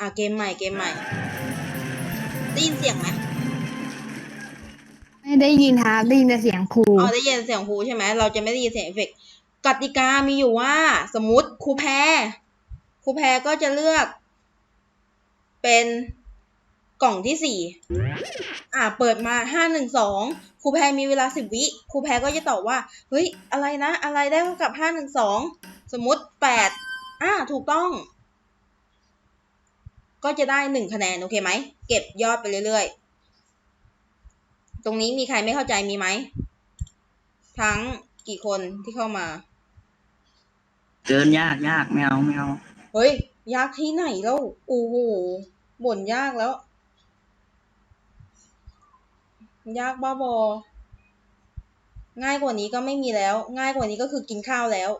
อะเกมใหม่เกมใหม่ได้ยินเสียงไหมไม่ได้ยินครับได้ยินแต่เสียงครูอ๋อได้ยินเสียงครูใช่ไหมเราจะไม่ได้ยินเสียงเอฟเฟกต์กติกามีอยู่ว่า สมมติครูแพรครูแพรก็จะเลือก เป็นกล่องที่สี่อ่า เปิดมาห้าหนึ่งสองครูแพรมีเวลาสิบวิครูแพรก็จะตอบว่า เฮ้ย อะไรนะ อะไรได้เท่ากับห้าหนึ่งสอง สมมติแปดอ่า ถูกต้อง ก็จะได้หนึ่งคะแนน โอเคไหม เก็บยอดไปเรื่อยๆ ตรงนี้มีใครไม่เข้าใจมีไหม ทั้งกี่คนที่เข้ามา เกินยากยากไม่เอาไม่เอา เฮ้ย ยากที่ไหนแล้ว โอ้โหบ่นยากแล้ว ยากบ้าบอ ง่ายกว่านี้ก็ไม่มีแล้ว ง่ายกว่านี้ก็คือกินข้าวแล้ว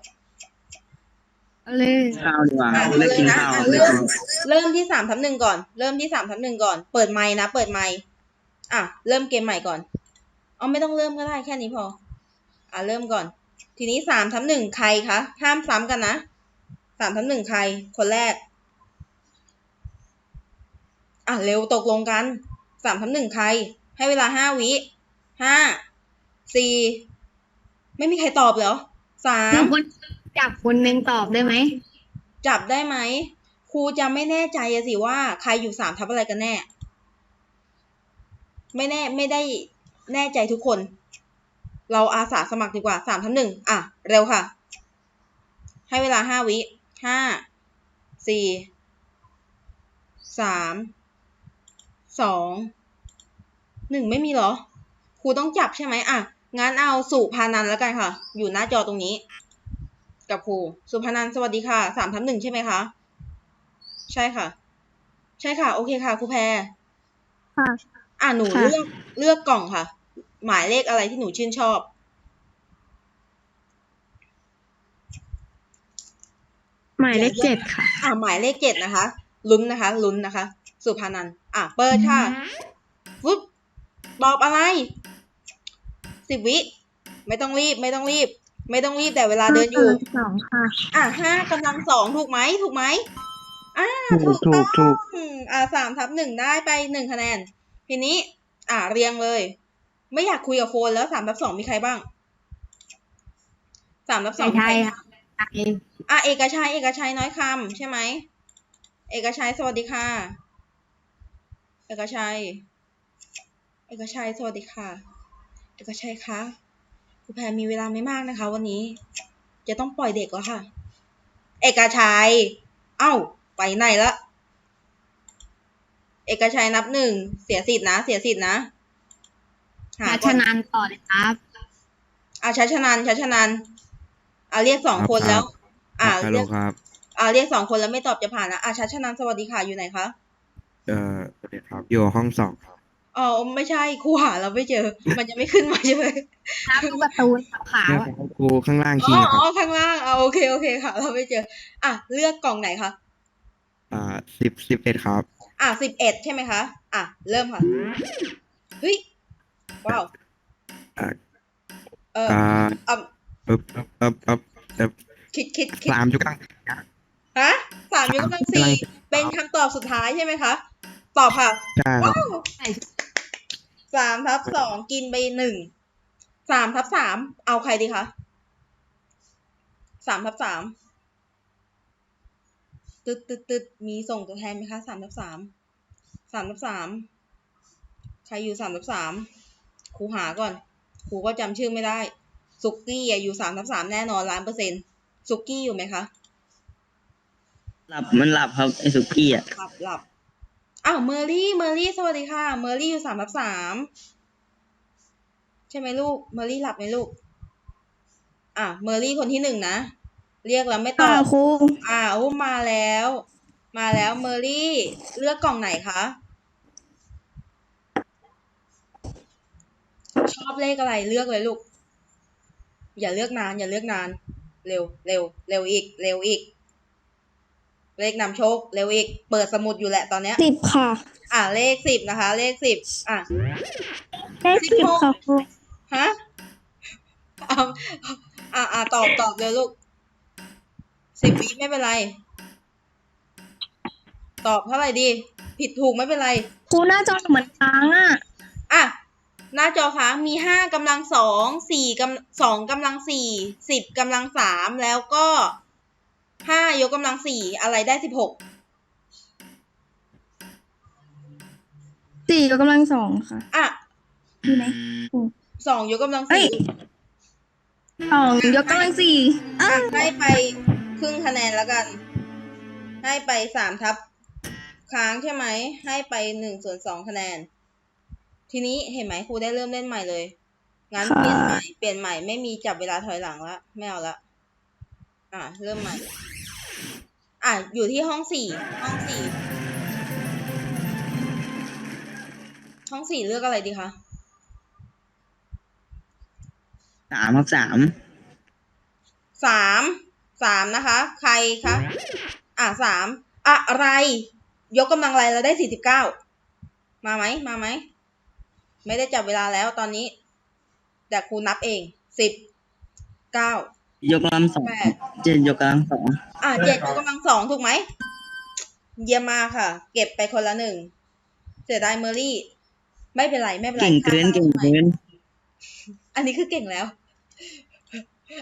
เอาเลย ข้าวดีกว่าอะเลิกกินเลยนะข้าวอะเลิกเริ่กิมนเริ่มที่สามทับหนึ่งก่อน เริ่มที่สามทับหนึ่งก่อน เปิดไมค์นะ เปิดไมค์อะ เริ่มเกมใหม่ก่อน เอาไม่ต้องเริ่มก็ได้แค่นี้พอ อะ เริ่มก่อน ทีนี้สามทับหนึ่งใครคะ ห้ามซ้ำกันนะสามทับหนึ่งใคร คนแรก อะ เร็วตกลงกันสามทับหนึ่งใคร ให้เวลาห้าวิห้าสี่ไม่มีใครตอบเหรอสามมีคน จับคนหนึ่งตอบได้ไหมจับได้ไหมครูจะไม่แน่ใจอะสิว่าใครอยู่สามทับอะไรกันแน่ ไม่แน่ไม่ได้แน่ใจทุกคน เราอาสาสมัครดีกว่าสามทับหนึ่งอะ เร็วค่ะ ให้เวลาห้าวิห้าสี่สามสองหนึ่งไม่มีเหรอครูต้องจับใช่ไหมอะงั้นเอาสุพานันแล้วกันค่ะ อยู่หน้าจอตรงนี้ กับครูสุพนันท์สวัสดีค่ะสามทับหนึ่งใช่ไหมคะใช่ค่ะ ใช่ค่ะ โอเคค่ะครูแพรค่ะ อะหนูค่ะ เลือกเลือกกล่องค่ะ หมายเลขอะไรที่หนูชื่นชอบ หมายเลขเจ็ดค่ะ อะหมายเลขเจ็ดนะคะ ลุ้นนะคะ ลุ้นนะคะ สุพานันท์อะเปิดค่ะฟึบตอบอะไร สิบวิ ไม่ต้องรีบ ไม่ต้องรีบ ไม่ต้องรีบแต่เวลาเดินอยู่ สองค่ะ อะห้ากำลังสองถูกไหมถูกไหมอ่าถูถูกกถูต้องกถูกอืมอ่าสามทับหนึ่งได้ไปหนึ่งคะแนน ทีนี้ อ่าเรียงเลย ไม่อยากคุยกับโคนแล้วสามทับสองมีใครบ้างสามทับสองใช่ค่ะใช่อะเอกชัยเอกชัยน้อยคำใช่ไหมเอกชัยสวัสดีค่ะ เอกชัย เอกชัยสวัสดีค่ะ เอกชัยคะ ครูแพรมีเวลาไม่มากนะคะ วันนี้ จะต้องปล่อยเด็กแล้วค่ะ เอกชัย เอ้า ไปไหนละ เอกชัยนับหนึ่ง เสียสิทธินะ เสียสิทธินะหาชัชก่อนนันต่อเลยครับอะชัชนันชัชนันอะเรียกสองคนแล้ว อะฮัลโหลเรียกครับอะเรียกสองคนแล้วไม่ตอบจะผ่านนะอะชัชนันสวัสดีค่ะอยู่ไหนคะ เอ่อสวัสดีครับ อยู่ห้องสองครับ อ๋อไม่ใช่ครูหาเราไม่เจอ มันจะไม่ขึ้นมาใช่ไหมครับประตูขาวเนี่ยๆอะครับครูข้างล่างอ๋คีอย์คอ๋รัอบข้างล่างอะโอเคโอเคค่ะ เราไม่เจอ อะเลือกกล่องไหนคะอ่าสิบสิบเอ็ดครับ อะสิบเอ็ดใช่ไหมคะอะเริ่มค่ะเฮ้ยว้าวอะ เอออ่าอะปึ๊บปึ๊บปึ๊บปึ๊บปึ๊บคิดคิดคิดสามจุดกลางฮะสามยกกำลังสามสี่กำลังเป็นคำตอบสุดท้ายใช่ไหมคะ ตอบค่ะ ใช่ครับว้าว สามทับสองกินไปหนึ่งสามทับสามเอาใครดีคะสามทับสามตึ๊ดตึ๊ดตึ๊ดมีส่งตัวแทนไหมคะสามทับสามสามทับสามใครอยู่สามทับสามครูหาก่อนครูก็จำชื่อไม่ได้สุกี้อะอยู่สามทับสามแน่นอนล้านเปอร์เซ็นต์สุกี้อยู่ไหมคะหลับมันหลับครับไอ้สุกี้อะหลับหลับ อ้าวเมอรี่เมอรี่สวัสดีค่ะ เมอรี่อยู่สามทับสามใช่ไหมลูก เมอรี่หลับไหมลูก อะเมอรี่คนที่หนึ่งนะ เรียกแล้วไม่ตอบครูอ่าอุ้มมาแล้ว มาแล้วเมอรี่เลือกกล่องไหนคะชอบเลขอะไรเลือกเลยลูก อย่าเลือกนาน อย่าเลือกนาน เร็วเร็วเร็วอีก เร็วอีก เลขนำโชคเร็วอีก เปิดสมุดอยู่แหละตอนเนี้ย สิบค่ะอ่าเลขสิบนะคะ เลขสิบอะ เลขสิบค่ะครูฮะเอาอ่าอ่าตอบตอบเลยลูกสิบวิไม่เป็นไร ตอบเท่าไหร่ดี ผิดถูกไม่เป็นไร ครูหน้าจอเหมือนค้างอะอะ หน้าจอค้างมีห้ากำลังสองสี่กำสองกำลังสี่สิบกำลังสามแล้วก็ ห้ายกกำลังสี่อะไรได้สิบหกสี่ยกกำลังสองค่ะอะมีไหมสองยกกำลังเอ้ยสี่สองยกกำลังสี่อ้าวให้ไปครึ่งคะแนนแล้วกัน ให้ไปสามทับ ค้างใช่ไหม ให้ไปหนึ่งส่วนสองคะแนน ทีนี้เห็นไหมครูได้เริ่มเล่นใหม่เลย งั้นเปลี่ยนใหม่เปลี่ยนใหม่ไม่มีจับเวลาถอยหลังละไม่เอาละอะ เริ่มใหม่ อะอยู่ที่ห้องสี่ห้องสี่ห้องสี่เลือกอะไรดีคะสามครับสามสามสามนะคะ ใครคะอะสามอะไร ยกกำลังอะไรเราได้สี่สิบเก้ามาไหมมาไหมไม่ได้จับเวลาแล้วตอนนี้แต่ครูนับเองสิบเก้า ยกกำลังสองเจ็ดยกกำลังสองอะเจ็ดยกกำลังสองถูกไหม เยี่ยมมากค่ะ เก็บไปคนละหนึ่งเสียดายเมอรี่ ไม่เป็นไร ไม่เป็นไรเก่งเกินข้ามเก่งไปเกินอันนี้คือเก่งแล้ว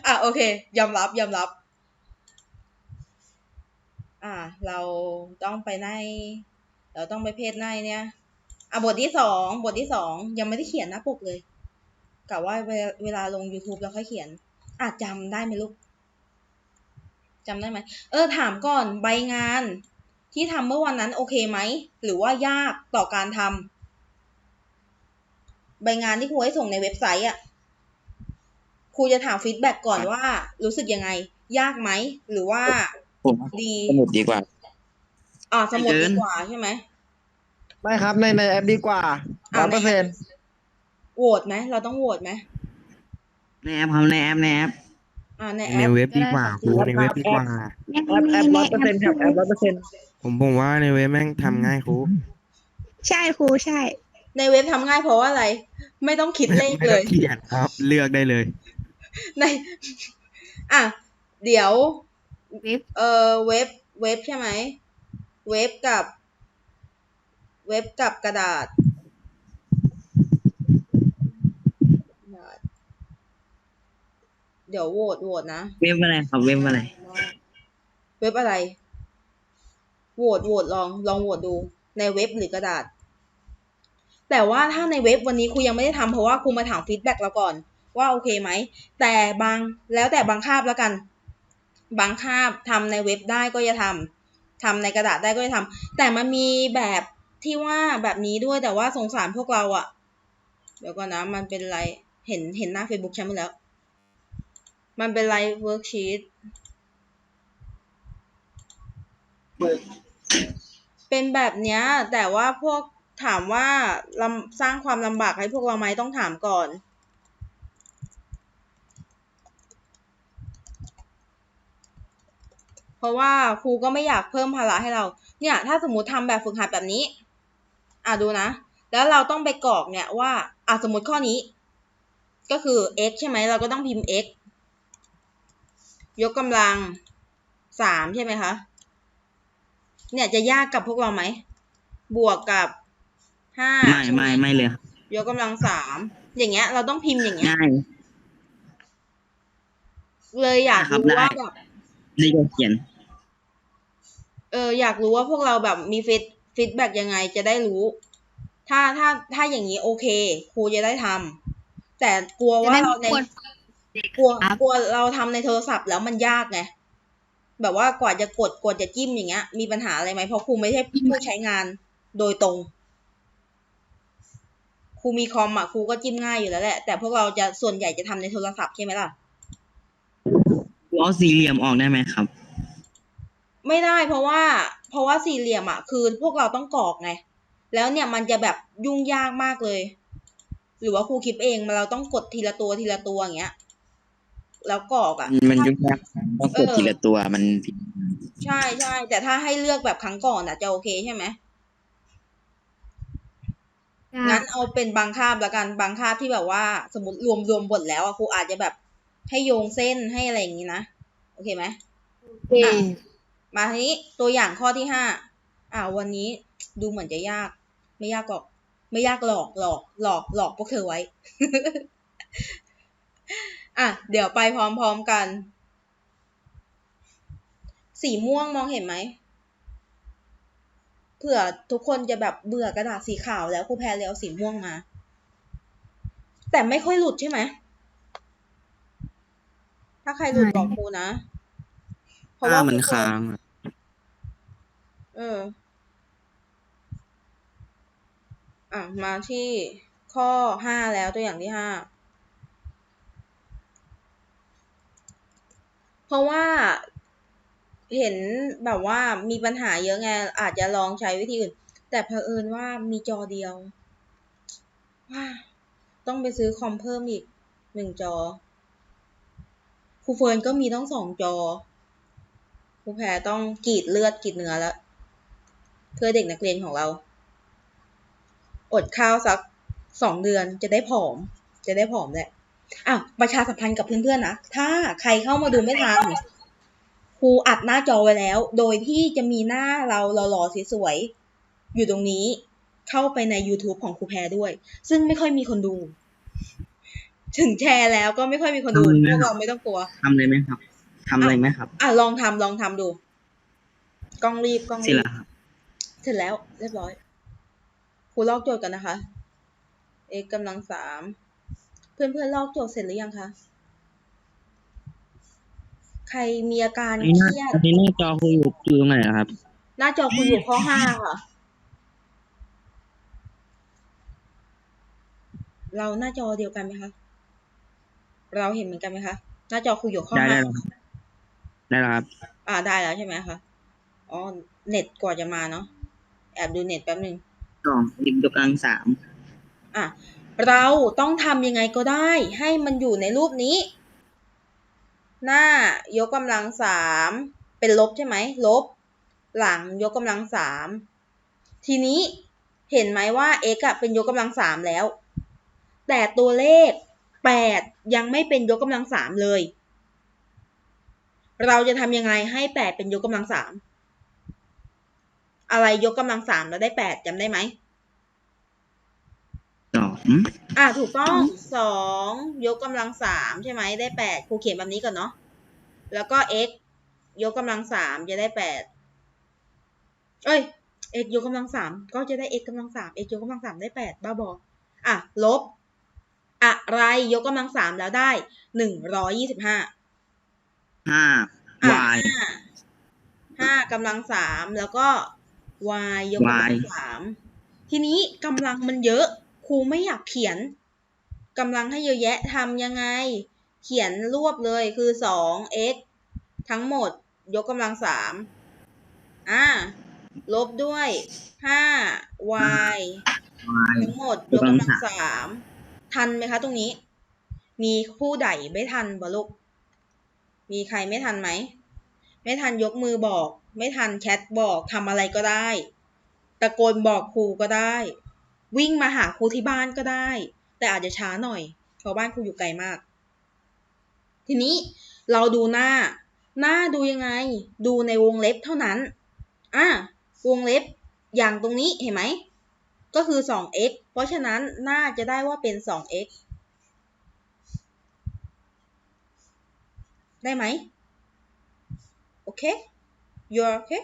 อะโอเค ยอมรับยอมรับ อ่า เราต้องไปใน เราต้องไปเพจในเนี่ย อะบทที่สองบทที่สองยังไม่ได้เขียนหน้าปกเลยกะว่าเวลาเวลาลง YouTube แล้วค่อยเขียน อาจจำได้ไหมลูกจำได้ไหมเออถามก่อนใบงานที่ทำเมื่อวันนั้นโอเคไหม หรือว่ายากต่อการทำใบงานที่ครูให้ส่งในเว็บไซต์อะครูจะถามฟีดแบ็กก่อนว่า รู้สึกยังไง ยากไหม หรือว่าผมดีสมุดดีกว่าอ่าสมุดเกิดีนกว่าใช่ไหมไม่ครับในในแอปดีกว่าอ่าร้อยเปอร์เซ็นต์โหวตไหมเราต้องโหวตไหม ในแอปครับในแอปในแอปอ่าในแอในปเว็บดีกว่าครูในเว็บดีกว่าแอปแอปร้อยเปอร์เซ็นต์ครับแอปร้อยเปอร์เซ็นต์ผมผมว่าในเว็บแม่งทำง่ายครูใช่ครูใช่ ในเว็บทำง่ายเพราะว่าอะไร ไม่ต้องคิดเลขไม่เลต้อย งเขียนครับ เลือกได้เลย ใน อะ เดี๋ยว เว็บเออเว็บเว็บใช่ไหม เว็บกับ เว็บกับกระดาษกระดาษ เดี๋ยวโหวตโหวตนะเว็บอะไรครับเว็บอะไร เว็บอะไรโหวตโหวตลองลองโหวตดู ในเว็บหรือกระดาษ แต่ว่าถ้าในเว็บวันนี้ครูยังไม่ได้ทำเพราะว่าครูมาถามฟีดแบ็กเราก่อน ว่าโอเคไหม แต่บางแล้วแต่บางคาบแล้วกัน บางคาบทำในเว็บได้ก็จะทำทำในกระดาษได้ก็จะทำแต่มันมีแบบที่ว่าแบบนี้ด้วยแต่ว่าสงสารพวกเราอะเดี๋ยวก่อนนะมันเป็นไรเห็นเห็นหน้า Facebook ฉันหมดแล้ว มันเป็นไลฟ์เวิร์กชีตเป็นแบบเนี้ย แต่ว่าพวกถามว่าลำสร้างความลำบากให้พวกเราไหมต้องถามก่อนเพราะว่าครูก็ไม่อยากเพิ่มภาระให้เรา เนี่ย ถ้าสมมติทำแบบฝึกหัดแบบนี้ อะดูนะ แล้วเราต้องไปกรอกเนี่ยว่า อะสมมติข้อนี้ ก็คือ x ใช่ไหม เราก็ต้องพิมพ์ x ยกกำลังสามใช่ไหมคะ เนี่ยจะยากกับพวกเราไหม บวกกับห้าไม่ใช่หไม่ไม่เลยครับยกกำลังสามอย่างเงี้ย เราต้องพิมพ์อย่างเงี้ยง่ายเลยอยากครับรู้ได้ว่าแบบได้ก็เขียน เอออยากรู้ว่าพวกเราแบบมีฟีดฟีดแบ็กยังไงจะได้รู้ ถ้าถ้าถ้าอย่างนี้โอเค ครูจะได้ทำแต่กลัวว่าเราในจะได้ไม่ กวนกลัวครับกลัวเราทำในโทรศัพท์แล้วมันยากไงแบบว่ากว่าจะกดกว่าจะจิ้มอย่างเงี้ย มีปัญหาอะไรไหมเพราะครูไม่ใช่ผู้ใช้งานโดยตรงครูมีคอมอะครูก็จิ้มง่ายอยู่แล้วแหละ แต่พวกเราจะส่วนใหญ่จะทำในโทรศัพท์ใช่ไหมล่ะเอาสี่เหลี่ยมออกได้ไหมครับ ไม่ได้เพราะว่า เพราะว่าสี่เหลี่ยมอะคือพวกเราต้องกรอกไงแล้วเนี่ยมันจะแบบยุ่งยากมากเลย หรือว่าครูคิดเองมาเราต้องกดทีละตัวทีละตัวอย่างเงี้ย แล้วกรอกอะ มันยุ่งยากต้องกดเออทีละตัวมันผิดใช่ใช่แต่ถ้าให้เลือกแบบครั้งก่อนอะ จะโอเคใช่ไหมงั้นเอาเป็นบางคาบแล้วกันบางคาบที่แบบว่า สมมติรวมรวมบทแล้วอะครูอาจจะแบบให้โยงเส้นให้อะไรอย่างงี้นะโอเคไหมอะมาทีนี้ตัวอย่างข้อที่ห้าอ่าวันนี้ดูเหมือนจะยาก ไม่ยากหรอก ไม่ยากหลอกหลอกหลอกหลอกพวกเธอไว้ อะ เดี๋ยวไปพร้อมๆกัน สีม่วงมองเห็นไหมเผื่อทุกคนจะแบบเบื่อกระดาษสีขาวแล้วครูแพรเลยเอาสีม่วงมา แต่ไม่ค่อยหลุดใช่ไหม ถ้าใครหลุดใช่บอกครูนะ เพราะถ้าว่ามันทุกคค้างอะเออ อะ มาที่ข้อห้าแล้วตัวอย่างที่ห้า เพราะว่าเห็นแบบว่ามีปัญหาเยอะไงอาจจะลองใช้วิธีอื่น แต่เผอิญว่ามีจอเดียวว้าต้องไปซื้อคอมเพิ่มอีกหนึ่งจอครูเฟิร์นก็มีต้องสองจอครูแพรต้องกรีดเลือดกรีดเนื้อแล้ว เพื่อเด็กนักเรียนของเรา อดข้าวสักสองเดือนจะได้ผอม จะได้ผอมแหละ อ้าวประชาสัมพันธ์กับเพื่อนๆนะ ถ้าใครเข้ามาดูไม่ทันครูอัดหน้าจอไว้แล้ว โดยที่จะมีหน้าเราหล่อๆสวยๆอยู่ตรงนี้ เข้าไปใน YouTube ของครูแพรด้วย ซึ่งไม่ค่อยมีคนดู ถึงแชร์แล้วก็ไม่ค่อยมีคนดูพวกเราไม่ต้องกลัวทำเลยไหมครับทำเลยไหมครับ อะลองทำลองทำดูกล้องรีบกล้องสิรีบละครับเสร็จแล้ว เรียบร้อยครูลอกโจทย์กันนะคะ x กำลังสาม เพื่อนเพื่อนๆลอกโจทย์เสร็จหรือยังคะ ใครมีอาการอันเคนี้หน้ารียดอันนี้หน้าจอคุยอยู่อยู่ตรงไหนอะครับ หน้าจอคุณอยู่ข้อห้าค่ะ เราหน้าจอเดียวกันไหมคะ เราเห็นเหมือนกันไหมคะ หน้าจอคุยอยู่ข้อได้ห้าแล้วครับได้แล้วครับ อ่าได้แล้วใช่ไหมคะ อ๋อ เน็ตกว่าจะมาเนาะ แอบดูเน็ตแป๊บหนึ่งสองดิบยกกำลังสามอะ เราต้องทำยังไงก็ได้ ให้มันอยู่ในรูปนี้ หน้ายกกำลังสามเป็นลบใช่ไหมลบ หลังยกกำลังสามทีนี้เห็นไหมว่า x อะเป็นยกกำลังสามแล้ว แต่ตัวเลขแปดยังไม่เป็นยกกำลังสามเลย เราจะทำยังไงให้แปดเป็นยกกำลังสามอะไรยกกำลังสามแล้วได้แปดจำได้ไหม องอะถูกต้องสองยกกำลังสามใช่ไหมได้แปดครูเขียนแบบนี้ก่อนเนาะแล้วก็ x ยกกำลังสามจะได้แปดเอ้ย x ยกกำลังสามก็จะได้ x กำลังสาม x ยกกำลังสามได้แปดบ้าบออะลบ อะไรยกกำลังสามแล้วได้หนึ่งร้อยยี่สิบห้าห้าอะ y ห้าห้ากำลังสามแล้วก็ y ยกกำลัง Y สามทีนี้กำลังมันเยอะ ครูไม่อยากเขียนกำลังให้เยอะแยะทำยังไง เขียนรวบเลยคือสอง x ทั้งหมดยกกำลังสามอ่าลบด้วยห้า y y ทั้งหมดยกกำลังสามทันไหมคะตรงนี้ มีผู้ใดไม่ทันบลูกมีใครไม่ทันไหม ไม่ทันยกมือบอก ไม่ทันแชทบอกทำอะไรก็ได้ ตะโกนบอกครูก็ได้ วิ่งมาหาครูที่บ้านก็ได้ แต่อาจจะช้าหน่อย เพราะบ้านครูอยู่ไกลมาก ทีนี้เราดูหน้า หน้าดูยังไง ดูในวงเล็บเท่านั้นอะวงเล็บอย่างตรงนี้เห็นไหม ก็คือ 2x เพราะฉะนั้นหน่าจะได้ว่าเป็น 2x ได้ไหมโอเค you're okay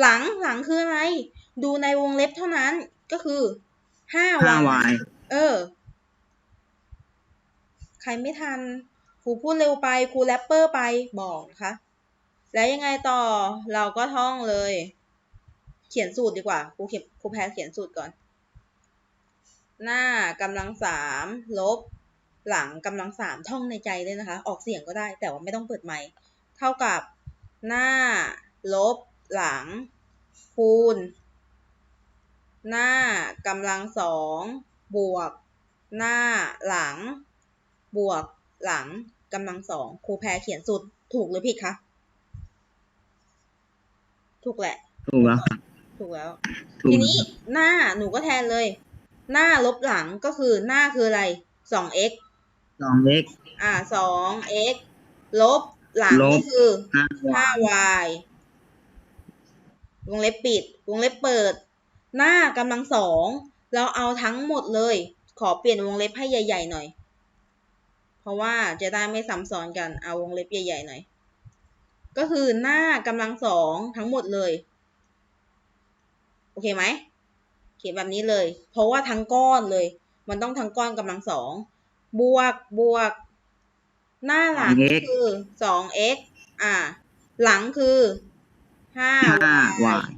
หลังหลังคืออะไร ดูในวงเล็บเท่านั้น ก็คือห้า 5y y เออ ใครไม่ทันครูพูดเร็วไปครูแรปเปอร์ไปบอกนะคะ แล้วยังไงต่อเราก็ท่องเลย เขียนสูตรดีกว่าครูเขียนครูแพรเขียนสูตรก่อน หน้ากำลังสามลบ หลังกำลังสามท่องในใจเลยนะคะ ออกเสียงก็ได้ แต่ว่าไม่ต้องเปิดไมค์เท่ากับหน้า ลบ หลัง คูณ หน้ากำลังสองบวก หน้าหลัง บวกหลังกำลังสองครูแพรเขียนสูตรถูกหรือผิดคะถูกแหละ ถูกแล้วครับถูกแล้วถูกทีนี้หน้าหนูก็แทนเลย หน้าลบหลังก็คือหน้าคืออะไรสอง x สองเล็กอ่าสอง x ลบหลังลบก็คือห้าห้า y y วงเล็บปิด วงเล็บเปิด หน้ากำลังสองเราเอาทั้งหมดเลย ขอเปลี่ยนวงเล็บให้ใหญ่ ๆ หน่อย เพราะว่าจะได้ไม่ซ้ำซ้อนกันเอาวงเล็บใหญ่ ๆ หน่อย ก็คือหน้ากำลังสองทั้งหมดเลย โอเคไหมเขียนแบบนี้เลย เพราะว่าทั้งก้อนเลย มันต้องทั้งก้อนกำลังสองบวกบวก หน้าหลัง 2x คือสอง x อ่า หลังคือห้าห้า y y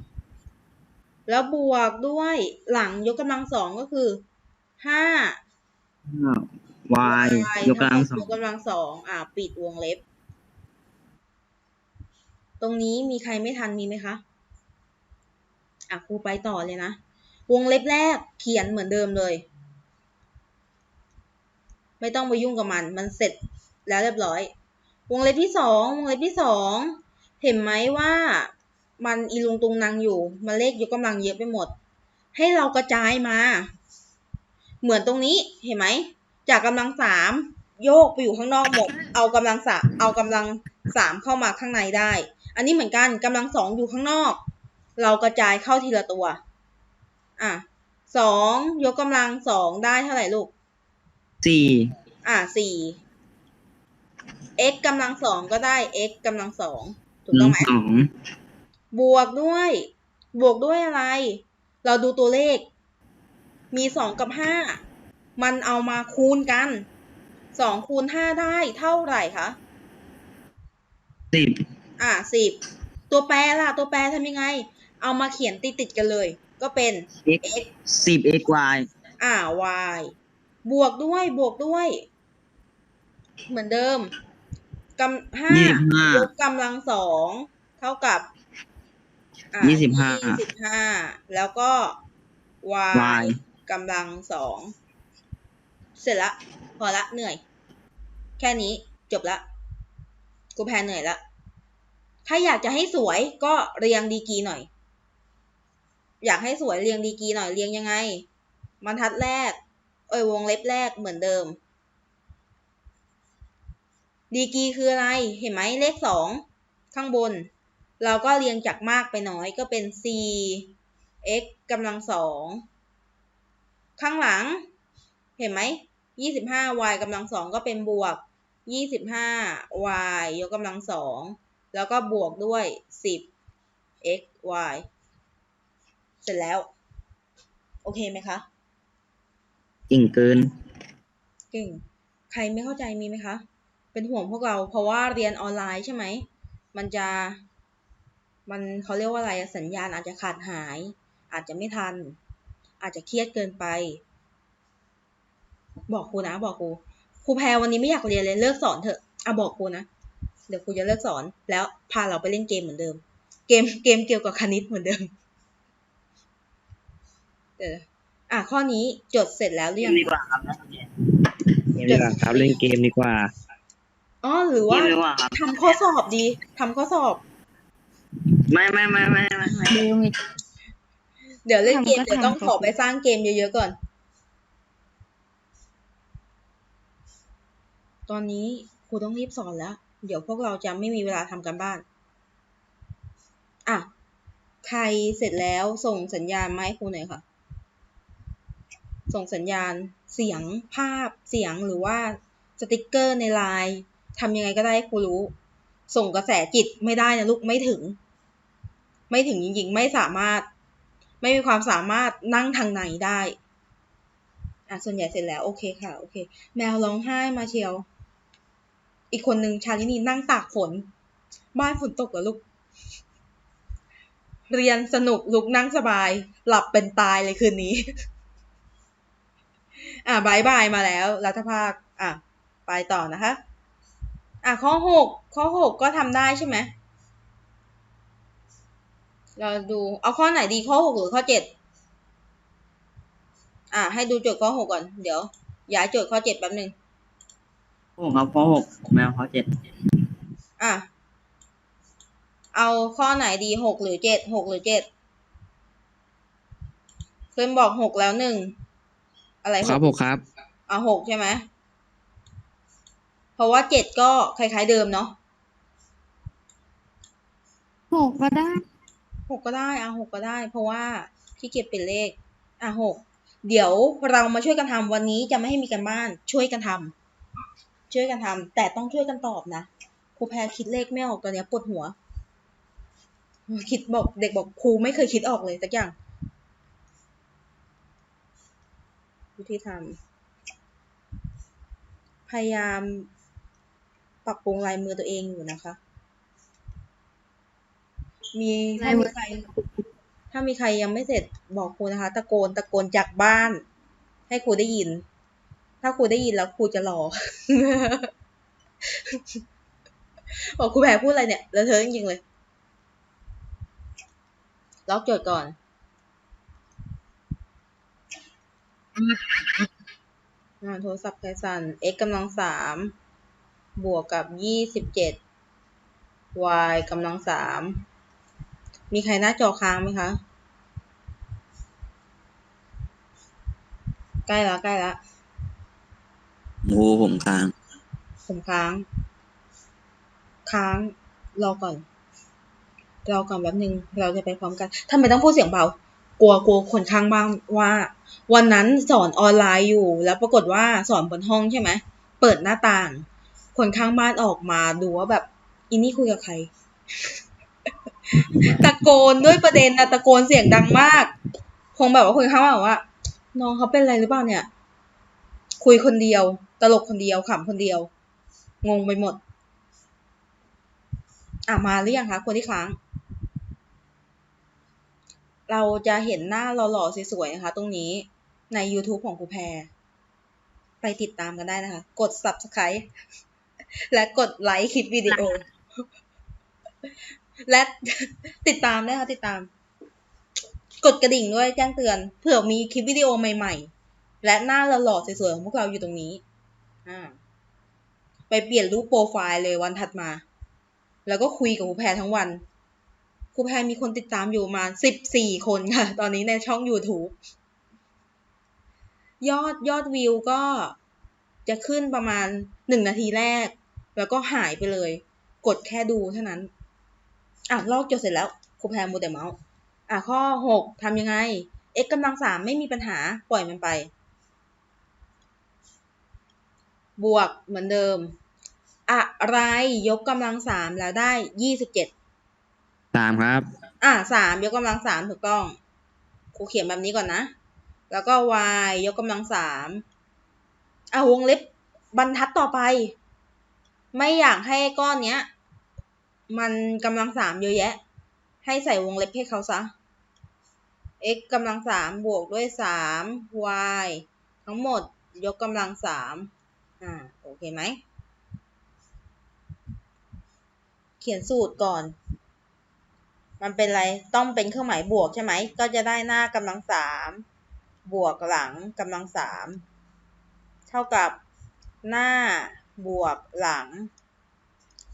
แล้วบวกด้วยหลังยกกำลังสองก็คือห้า y ยกกำลังสองยกกำลังสองอ่า ปิดวงเล็บ ตรงนี้มีใครไม่ทันมีไหมคะ อะครูไปต่อเลยนะ วงเล็บแรกเขียนเหมือนเดิมเลย ไม่ต้องไปยุ่งกับมัน มันเสร็จแล้วเรียบร้อย วงเล็บที่สอง วงเล็บที่สอง เห็นไหมว่า มันอีลุงตุงนางอยู่มันเลขยกกำลังเยอะไปหมด ให้เรากระจายมา เหมือนตรงนี้เห็นไหม จากกำลังสามโยกไปอยู่ข้างนอกหมด เอากำลังสามเอากำลังสามเข้ามาข้างในได้ อันนี้เหมือนกันกำลังสองอยู่ข้างนอก เรากระจายเข้าทีละตัว อะสองยกกำลังสองได้เท่าไหร่ลูกสี่อะสี่ x กำลังสองก็ได้ x กำลังสองถูกต้องไหมสอง บวกด้วย บวกด้วยอะไร เราดูตัวเลข มีสองกับห้ามันเอามาคูณกันสองคูณห้าได้เท่าไหร่คะสิบอะสิบตัวแปรล่ะ ตัวแปรทำยังไง เอามาเขียนติดติดๆกันเลย ก็เป็น x สิบ x y อ่า y บวกด้วยบวกด้วย เหมือนเดิมกำห้ายี่สิบห้ายกกำลังสองเท่ากับอะ ยี่สิบห้ายี่สิบห้าแล้วก็ y y กำลังสองเสร็จละ พอละเหนื่อย แค่นี้จบละ กูแพ้เหนื่อยละ ถ้าอยากจะให้สวยก็เรียงดีกรีหน่อย อยากให้สวยเรียงดีกรีหน่อยเรียงยังไงบรรทัดแรก เอ้ยวงเล็บแรกเหมือนเดิม ดีกรีคืออะไร เห็นไหมเลขสองข้างบน เราก็เรียงจากมากไปน้อยก็เป็น c x กำลังสองข้างหลัง เห็นไหมยี่สิบห้า y กำลังสองก็เป็นบวกยี่สิบห้า y ยกกำลังสองแล้วก็บวกด้วยสิบ x y เสร็จแล้ว โอเคไหมคะเก่งเกิน เก่ง ใครไม่เข้าใจมีไหมคะ เป็นห่วงพวกเราเพราะว่าเรียนออนไลน์ใช่ไหม มันจะ มันเขาเรียกว่าอะไรอะสัญญาณอาจจะขาดหาย อาจจะไม่ทัน อาจจะเครียดเกินไป บอกครูนะบอกครูครูแพรวันนี้ไม่อยากเรียนเลยเลิกสอนเถอะอะบอกครูนะเดี๋ยวครูจะเลิกสอนแล้วพาเราไปเล่นเกมเหมือนเดิม เกมเกมเกี่ยวกับคณิตเหมือนเดิมเอออะข้อนี้จดเสร็จแล้วหรือยังดีกว่าครับเกมดีกว่าครับเล่นเกมดีกว่าอ๋อหรือเกว่ามดีกว่าครับทำข้อสอบดีทำข้อสอบ ไม่ไม่ไม่ไม่ไม่ลืมอีกเดี๋ยวเล่นเกมทำก็เดี๋ยวต้องทำ ขอไปสร้างเกมเยอะๆก่อน ตอนนี้ครูต้องรีบสอนแล้ว เดี๋ยวพวกเราจะไม่มีเวลาทำกันบ้าน อะ ใครเสร็จแล้วส่งสัญญาณมาให้ครูหน่อยค่ะ ส่งสัญญาณเสียงภาพเสียงหรือว่าสติกเกอร์ในไลน์ทำยังไงก็ได้ให้ครูรู้ ส่งกระแสจิตไม่ได้นะลูกไม่ถึง ไม่ถึงจริงๆ ไม่สามารถ ไม่มีความสามารถนั่งทางไหนได้อะส่วนใหญ่เสร็จแล้วโอเคค่ะโอเค แมวร้องไห้มาเชียว อีกคนนึงชาลินีนั่งตากฝน บ้านฝนตกเหรอลูก เรียนสนุกลุกนั่งสบาย หลับเป็นตายเลยคืนนี้ อะบายบายมาแล้ว รัฐภาค อะ ไปต่อนะคะ อะข้อหกข้อหกก็ทำได้ใช่ไหมเราดูเอาข้อไหนดีข้อหกหรือข้อเจ็ดอะให้ดูโจทย์ข้อหกก่อนเดี๋ยวย้ายโจทย์ข้อเจ็ดแป๊บหนึ่งหกครับข้อหกแมวข้อเจ็ดอะเอาข้อไหนดีหกหรือเจ็ดหกหรือเจ็ดเพื่อนบอกหกแล้วหนึ่งอะไรครับผมครับ เอาหกใช่ไหมเพ ราะว่าเจ็ดก็คล้าย ๆเดิมเนาะหกก็ได้หกก็ได้อะหกก็ได้ เพราะว่าขี้เกียจเป็นเลขอะหกเดี๋ยวเรามาช่วยกันทำวันนี้จะไม่ให้มีกันบ้าน ช่วยกันทำช่วยกันทำแต่ต้องช่วยกันตอบนะครูแพรคิดเลขไม่ออกตอนเนี้ยปวดหัว คิดบอกเด็กบอกครูไม่เคยคิดออกเลยสักอย่างวิธีทำพยายามป รับปรุงลายมือตัวเองอยู่นะคะ มีถ้ามีใคร ถ้ามีใครยังไม่เสร็จบอกครูนะคะ ตะโกนตะโกนจากบ้าน ให้ครูได้ยิน ถ้าครูได้ยินแล้วครูจะรอบอกครูแพรพูดอะไรเนี่ยแล้วเธอจริงๆเลย ล็อกโจทย์ก่อนอ่าโทรศัพท์ใครสั่น x กำลังสาม บวกกับยี่สิบเจ็ด y กำลังสาม มีใครหน้าจอค้างไหมคะ ใกล้ละใกล้ละโอ้ผมค้าง ผมค้าง ค้าง รอก่อน รอก่อนแป๊บนึง เราจะไปพร้อมกันทำไมต้องพูดเสียงเบา กลัวกลัวคนข้างบ้างว่า วันนั้นสอนออนไลน์อยู่ แล้วปรากฏว่าสอนบนห้องใช่ไหม เปิดหน้าต่าง คนข้างบ้านออกมาดูว่าแบบอินี่คุยกับใคร ตะโกนด้วยประเด็นนะตะโกนเสียงดังมาก คงแบบว่าคนข้างบ้านบอกว่า น้องเขาเป็นอะไรหรือเปล่าเนี่ย คุยคนเดียว ตลกคนเดียวขำคนเดียว งงไปหมด อะมาหรือยังคะคนที่ค้าง เราจะเห็นหน้าหล่อๆสวยๆนะคะ ตรงนี้ใน YouTube ของครูแพร ไปติดตามกันได้นะคะ กด subscribe และกดไลค์คลิปวิดีโอ และติดตามด้วยค่ะติดตาม กดกระดิ่งด้วยแจ้งเตือน เผื่อมีคลิปวิดีโอใหม่ๆ และหน้าหล่อๆสวยๆของพวกเราอยู่ตรงนี้อ่าไปเปลี่ยนรูปโปรไฟล์เลยวันถัดมา แล้วก็คุยกับครูแพรทั้งวันครูแพรมีคนติดตามอยู่ประมาณสิบสี่คนค่ะ ตอนนี้ในช่อง YouTube ยอดยอดวิวก็จะขึ้นประมาณหนึ่งนาทีแรก แล้วก็หายไปเลย กดแค่ดูเท่านั้น อะลอกจดเสร็จแล้วครูแพรมูแต่เมาส์อะข้อหกทำยังไง x กำลังสามไม่มีปัญหาปล่อยมันไป บวกเหมือนเดิม อะไรยกกำลังสามแล้วได้ยี่สิบเจ็ดสามครับ อะสามยกกำลังสามถูกต้องครูเขียนแบบนี้ก่อนนะ แล้วก็ y ยกกำลังสามอะวงเล็บบรรทัดต่อไป ไม่อยากให้ก้อนเนี้ย มันกำลังสามเยอะแยะ ให้ใส่วงเล็บให้เขาซะ x กำลังสามบวกด้วยสาม y ทั้งหมดยกกำลังสามอ่าโอเคไหม เขียนสูตรก่อน มันเป็นอะไร ต้องเป็นเครื่องหมายบวกใช่ไหม ก็จะได้หน้ากำลังสามบวกหลังกำลังสามเท่ากับหน้า บวกหลัง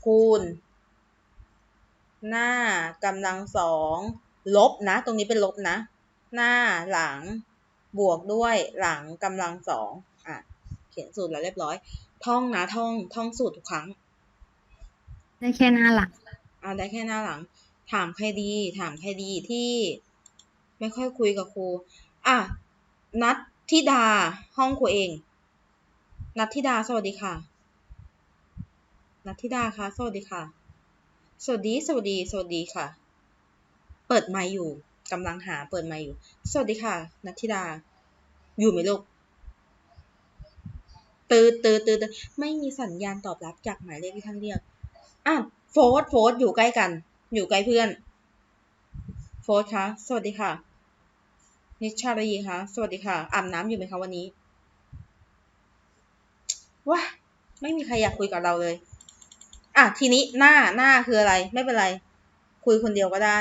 คูณ หน้ากำลังสองลบนะ ตรงนี้เป็นลบนะ หน้าหลัง บวกด้วยหลังกำลังสองอะ เขียนสูตรแล้วเรียบร้อย ท่องนะท่องท่องสูตรทุกครั้ง ได้แค่หน้าหลังเอาได้แค่หน้าหลัง ถามใครดี ถามใครดีที่ไม่ค่อยคุยกับครู อะ นัดทิดาห้องครูเอง นัดทิดาสวัสดีค่ะ นัดทิดาคะสวัสดีค่ะ สวัสดี สวัสดี สวัสดีค่ะ เปิดไมค์อยู่กำลังหาเปิดไมค์อยู่ สวัสดีค่ะ นัทธิดา อยู่ไหมลูกตืดตืดตืดตืดไม่มีสัญญาณตอบรับจากหมายเลขที่ท่านเรียกอะโฟร์โฟร์อยู่ใกล้กัน อยู่ใกล้เพื่อน โฟร์คะ สวัสดีค่ะ นิชชาลีคะ สวัสดีค่ะอาบน้ำอยู่ไหมคะวันนี้ว้าไม่มีใครอยากคุยกับเราเลย อะทีนี้หน้าหน้าคืออะไร ไม่เป็นไร คุยคนเดียวก็ได้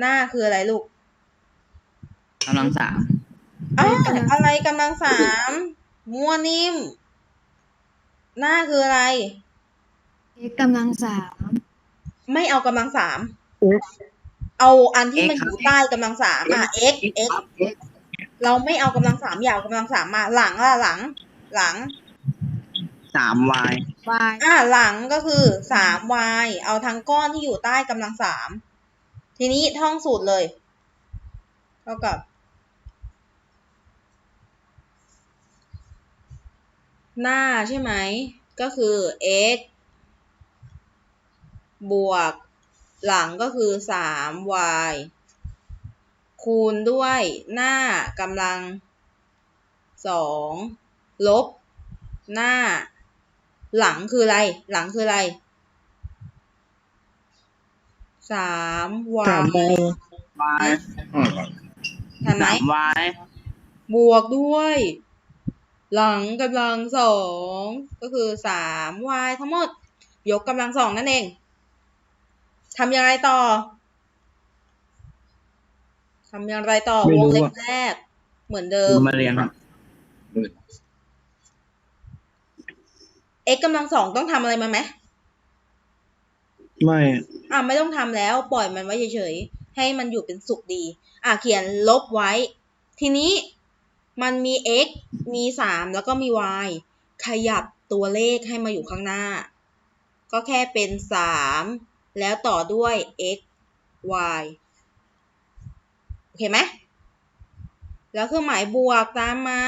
หน้าคืออะไรลูกกำลังสามอ้าวอะไรกำลังสามมัวนิ่ม หน้าคืออะไร x กำลังสามไม่เอากำลังสามเอาอันที่มันอยู่ใต้กำลังสามอะ x x เราไม่เอากำลังสามอย่าเอากำลังสามมาหลังอะหลัง หลัง สามวาย y อะหลังก็คือสาม y เอาทั้งก้อนที่อยู่ใต้กำลังสามทีนี้ท่องสูตรเลย เท่ากับ หน้าใช่ไหม ก็คือ x บวก หลังก็คือ 3y คูณด้วยหน้ากำลัง 2 ลบหน้า หลังคืออะไร หลังคืออะไร3สาม y ใบทันไหมสามวายบวกด้วย หลังกำลังสองก็คือสาม y ทั้งหมด ยกกำลังสองนั่นเองทำยังไงต่อทำอย่างไรต่อไม่วรู้งเล็บอะแรก เหมือนเดิมมาเรียนครับ x กำลังสองต้องทำอะไรมาไหมไม่ อะไม่ต้องทำแล้วปล่อยมันไว้เฉยๆ ให้มันอยู่เป็นสุขดี อะเขียนลบไว้ ทีนี้มันมี x มีสามแล้วก็มี y ขยับตัวเลขให้มาอยู่ข้างหน้า ก็แค่เป็นสามแล้วต่อด้วย x y โอเคไหม แล้วเครื่องหมายบวกตามมา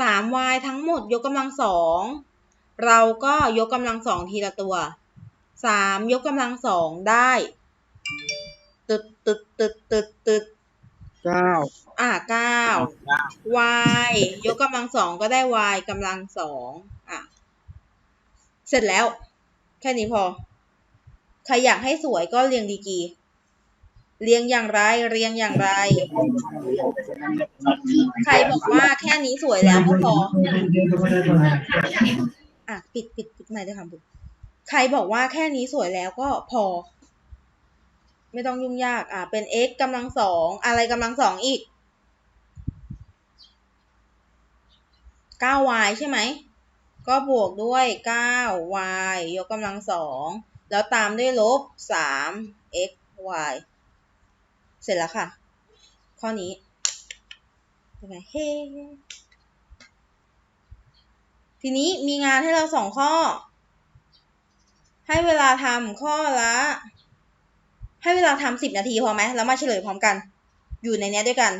3y ทั้งหมดยกกำลังสอง เราก็ยกกำลังสองทีละตัวสามยกกำลังสองได้ตึดตึดตึดตึดตึดเก้าอะเก้า y ยกกำลังสองก็ได้ y กำลังสองอะ เสร็จแล้ว แค่นี้พอ ใครอยากให้สวยก็เรียงดีกรีเรียงอย่างไร เรียงอย่างไร ใครบอกว่าแค่นี้สวยแล้วก็พอ อะปิดปิดปิดไหนได้คำบุใครบอกว่าแค่นี้สวยแล้วก็พอ ไม่ต้องยุ่งยาก อะเป็น x กำลังสองอะไรกำลังสองอีก 9y ใช่ไหม ก็บวกด้วย 9y ยกกำลังสองแล้วตามด้วยลบ 3xy เสร็จแล้วค่ะ ข้อนี้เป็นไงเฮ้ ทีนี้มีงานให้เราสองข้อ ให้เวลาทำข้อละ ให้เวลาทำสิบนาทีพอไหมแล้วมาเฉลยพร้อมกัน อยู่ในเนี้ด้วยกัน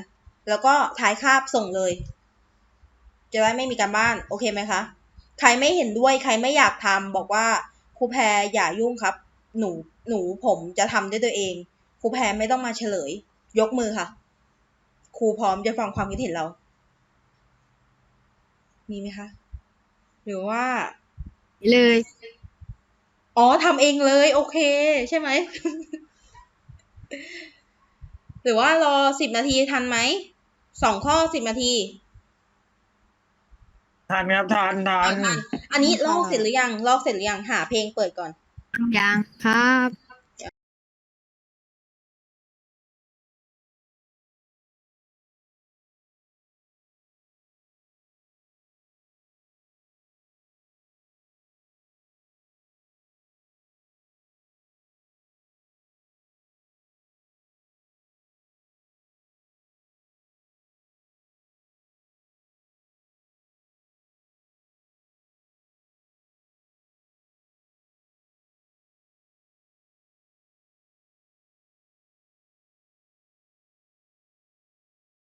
แล้วก็ถ่ายคาบส่งเลย จะได้ไม่มีการบ้าน โอเคไหมคะ ใครไม่เห็นด้วย ใครไม่อยากทำบอกว่าครูแพรอย่ายุ่งครับ หนู หนูผมจะทำด้วยตัวเอง ครูแพรไม่ต้องมาเฉลย ยกมือค่ะ ครูพร้อมจะฟังความคิดเห็นเรา มีไหมคะ หรือว่า เลย อ๋อทำเองเลย โอเค ใช่ไหม หรือว่ารอสิบนาทีทันไหม สองข้อสิบนาทีทานครับทานทานอะอันนี้ลอกเสร็จหรือยังลอกเสร็จหรือยัง หาเพลงเปิดก่อน ยังครับ